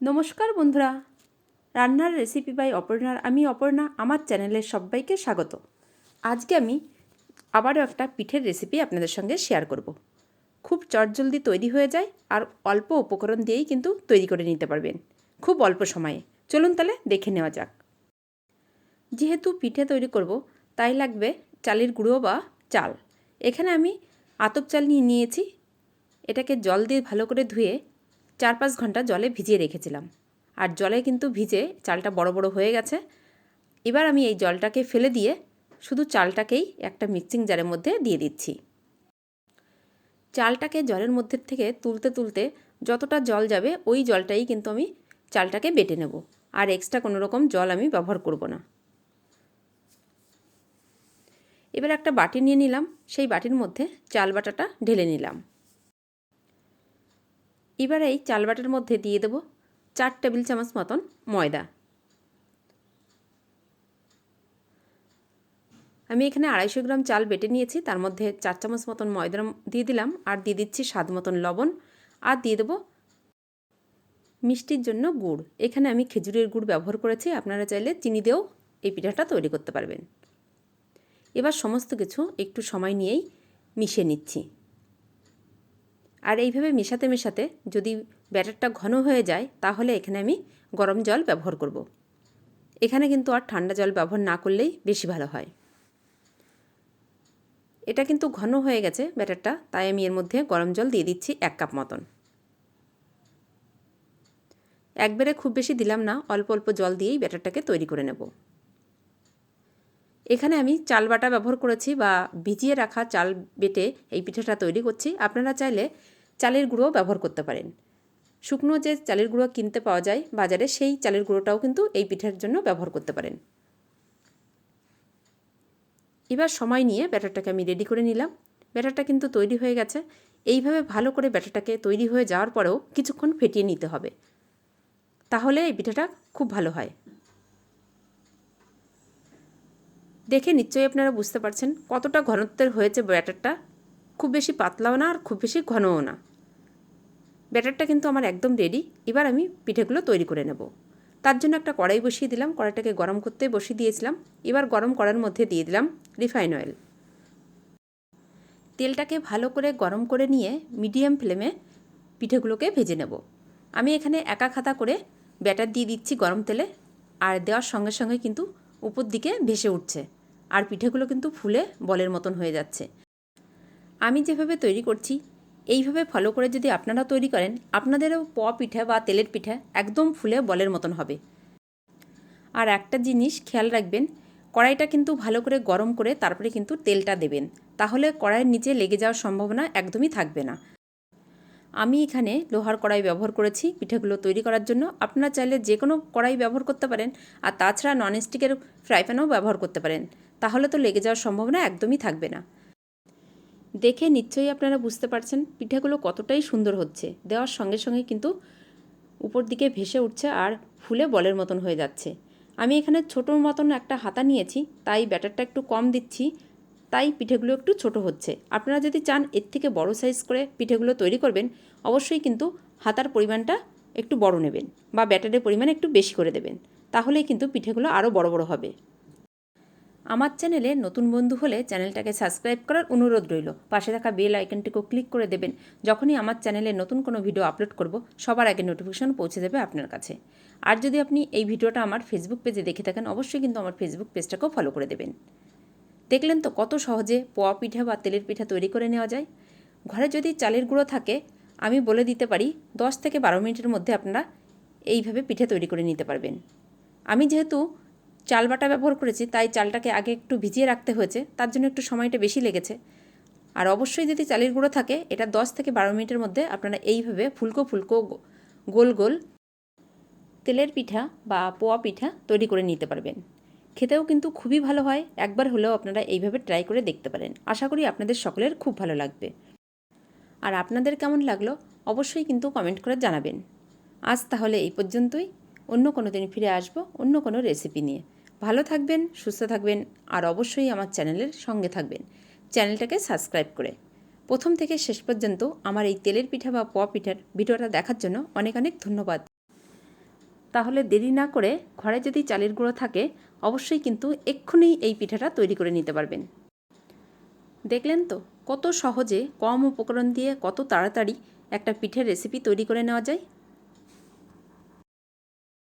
নমস্কার বন্ধুরা। রান্নার রেসিপি বাই অপর্ণার, আমি অপর্ণা, আমার চ্যানেলের সবাইকে স্বাগত। আজকে আমি আবারও একটা পিঠের রেসিপি আপনাদের সঙ্গে শেয়ার করব। খুব চটজলদি তৈরি হয়ে যায় আর অল্প উপকরণ দিয়েই কিন্তু তৈরি করে নিতে পারবেন, খুব অল্প সময়ে। চলুন তাহলে দেখে নেওয়া যাক। যেহেতু পিঠে তৈরি করব, তাই লাগবে চালের গুঁড়ো বা চাল। এখানে আমি আতপ চাল নিয়ে নিয়েছি। এটাকে জল দিয়ে ভালো করে ধুয়ে চার পাঁচ ঘণ্টা জলে ভিজিয়ে রেখেছিলাম। আর জলে কিন্তু ভিজে চালটা বড় বড় হয়ে গেছে। এবার আমি এই জলটাকে ফেলে দিয়ে শুধু চালটাকেই একটা মিক্সিং জারের মধ্যে দিয়ে দিচ্ছি। চালটাকে জলের মধ্যে থেকে তুলতে তুলতে যতটা জল যাবে ওই জলটাই কিন্তু আমি চালটাকে বেটে নেব। আর এক্সট্রা কোনো রকম জল আমি ব্যবহার করব না। এবার একটা বাটি নিয়ে নিলাম। সেই বাটির মধ্যে চাল বাটাটা ঢেলে নিলাম। এবার এই চাল বাটার মধ্যে দিয়ে দেব চার টেবিল চামচ মতন ময়দা। আমি এখানে আড়াইশো গ্রাম চাল বেটে নিয়েছি, তার মধ্যে চার চামচ মতন ময়দা দিয়ে দিলাম, আর দিয়ে দিচ্ছি স্বাদ মতন লবণ, আর দিয়ে দেবো মিষ্টির জন্য গুড়। এখানে আমি খেজুরের গুড় ব্যবহার করেছি, আপনারা চাইলে চিনি দিয়েও এই পিঠাটা তৈরি করতে পারবেন। এবার সমস্ত কিছু একটু সময় নিয়েই মিশিয়ে নিচ্ছি। আর এইভাবে মেশাতে মেশাতে যদি ব্যাটারটা ঘন হয়ে যায়, তাহলে এখানে আমি গরম জল ব্যবহার করব। এখানে কিন্তু আর ঠান্ডা জল ব্যবহার না করলেই বেশি ভালো হয়। এটা কিন্তু ঘন হয়ে গেছে ব্যাটারটা, তাই আমি এর মধ্যে গরম জল দিয়ে দিচ্ছি এক কাপ মতন। একবারে খুব বেশি দিলাম না, অল্প অল্প জল দিয়েই ব্যাটারটাকে তৈরি করে নেব। এখানে আমি চাল বাটা ব্যবহার করেছি বা ভিজিয়ে রাখা চাল বেটে এই পিঠাটা তৈরি করছি। আপনারা চাইলে চালের গুঁড়ো ব্যবহার করতে পারেন। শুকনো যে চালের গুঁড়ো কিনতে পাওয়া যায় বাজারে, সেই চালের গুঁড়োটাও কিন্তু এই পিঠার জন্য ব্যবহার করতে পারেন। এবার সময় নিয়ে ব্যাটারটাকে আমি রেডি করে নিলাম। ব্যাটারটা কিন্তু তৈরি হয়ে গেছে। এইভাবে ভালো করে ব্যাটারটাকে তৈরি হয়ে যাওয়ার পরেও কিছুক্ষণ ফেটিয়ে নিতে হবে। তাহলে এই পিঠাটা খুব ভালো হয়। দেখে নিশ্চয়ই আপনারা বুঝতে পারছেন কতটা ঘনত্বের হয়েছে ব্যাটারটা। খুব বেশি পাতলাও না আর খুব বেশি ঘনও না। ব্যাটারটা কিন্তু আমার একদম রেডি এবার আমি পিঠেগুলো তৈরি করে নেব। তার জন্য একটা কড়াই বসিয়ে দিলাম, কড়াইটাকে গরম করতে বসিয়ে দিয়েছিলাম। এবার গরম করার মধ্যে দিয়ে দিলাম রিফাইন অয়েল তেলটাকে ভালো করে গরম করে নিয়ে মিডিয়াম ফ্লেমে পিঠেগুলোকে ভেজে নেব। আমি এখানে একা খাতা করে ব্যাটার দিয়ে দিচ্ছি গরম তেলে, আর দেওয়ার সঙ্গে সঙ্গে কিন্তু উপর দিকে ভেসে উঠছে, আর পিঠেগুলো কিন্তু ফুলে বলের মতন হয়ে যাচ্ছে। আমি যেভাবে তৈরি করছি এইভাবে ফলো করে যদি আপনারা তৈরি করেন, আপনাদেরও প পিঠা বা তেলের পিঠা একদম ফুলে বলের মতন হবে। আর একটা জিনিস খেয়াল রাখবেন, কড়াইটা কিন্তু ভালো করে গরম করে তারপরে কিন্তু তেলটা দেবেন। তাহলে কড়াইয়ের নিচে লেগে যাওয়ার সম্ভাবনা একদমই থাকবে না। আমি এখানে লোহার কড়াই ব্যবহার করেছি পিঠেগুলো তৈরি করার জন্য। আপনারা চাইলে যে কোনো কড়াই ব্যবহার করতে পারেন, আর তাছাড়া ননস্টিকের ফ্রাই প্যানও ব্যবহার করতে পারেন। তাহলে তো লেগে যাওয়ার সম্ভাবনা একদমই থাকবে না। দেখে নিশ্চয়ই আপনারা বুঝতে পারছেন পিঠাগুলো কতটাই সুন্দর হচ্ছে। দেওয়ার সঙ্গে সঙ্গে কিন্তু উপর দিকে ভেসে উঠছে আর ফুলে বলের মতন হয়ে যাচ্ছে। আমি এখানে ছোটোর মতন একটা হাতা নিয়েছি, তাই ব্যাটারটা একটু কম দিচ্ছি, তাই পিঠেগুলো একটু ছোট হচ্ছে। আপনারা যদি চান এর থেকে বড় সাইজ করে পিঠেগুলো তৈরি করবেন, অবশ্যই কিন্তু হাতার পরিমাণটা একটু বড় নেবেন বা ব্যাটারের পরিমাণ একটু বেশি করে দেবেন। তাহলেই কিন্তু পিঠেগুলো আরও বড় বড় হবে। আমার চ্যানেলে নতুন বন্ধু হলে চ্যানেলটাকে সাবস্ক্রাইব করার অনুরোধ রইল। পাশে থাকা বেল আইকনটিকেও ক্লিক করে দেবেন। যখনই আমার চ্যানেলে নতুন কোনো ভিডিও আপলোড করব, সবার আগে নোটিফিকেশন পৌঁছে দেবে আপনার কাছে। আর যদি আপনি এই ভিডিওটা আমার ফেসবুক পেজে দেখে থাকেন, অবশ্যই কিন্তু আমার ফেসবুক পেজটাকেও ফলো করে দেবেন। দেখলেন তো কত সহজে পোয়া পিঠা বা তেলের পিঠা তৈরি করে নেওয়া যায়? ঘরে যদি চালের গুঁড়ো থাকে, আমি বলে দিতে পারি, দশ থেকে বারো মিনিটের মধ্যে আপনারা এইভাবে পিঠে তৈরি করে নিতে পারবেন। আমি যেহেতু চাল বাটা ব্যবহার করেছি, তাই চালটাকে আগে একটু ভিজিয়ে রাখতে হয়েছে, তার জন্য একটু সময়টা বেশি লেগেছে। আর অবশ্যই যদি চালের গুঁড়ো থাকে, এটা দশ থেকে বারো মিনিটের মধ্যে আপনারা এইভাবে ফুলকো ফুলকো গোল গোল তেলের পিঠা বা পোয়া পিঠা তৈরি করে নিতে পারবেন। খেতেও কিন্তু খুবই ভালো হয়, একবার হলেও আপনারা এইভাবে ট্রাই করে দেখতে পারেন। আশা করি আপনাদের সকলের খুব ভালো লাগবে। আর আপনাদের কেমন লাগল, অবশ্যই কিন্তু কমেন্ট করে জানাবেন। আজ তাহলে এই পর্যন্তই, অন্য কোনো দিন ফিরে আসব, অন্য কোনো রেসিপি নিয়ে। ভালো থাকবেন, সুস্থ থাকবেন আর অবশ্যই আমার চ্যানেলের সঙ্গে থাকবেন। চ্যানেলটাকে সাবস্ক্রাইব করে। প্রথম থেকে শেষ পর্যন্ত আমার এই তেলের পিঠা বা প পিঠার ভিডিওটা দেখার জন্য অনেক অনেক ধন্যবাদ। তাহলে দেরি না করে ঘরে যদি চালের গুঁড়ো থাকে, অবশ্যই কিন্তু এক্ষুনি এই পিঠাটা তৈরি করে নিতে পারবেন। দেখলেন তো কত সহজে কম উপকরণ দিয়ে কত তাড়াতাড়ি একটা পিঠের রেসিপি তৈরি করে নেওয়া যায়?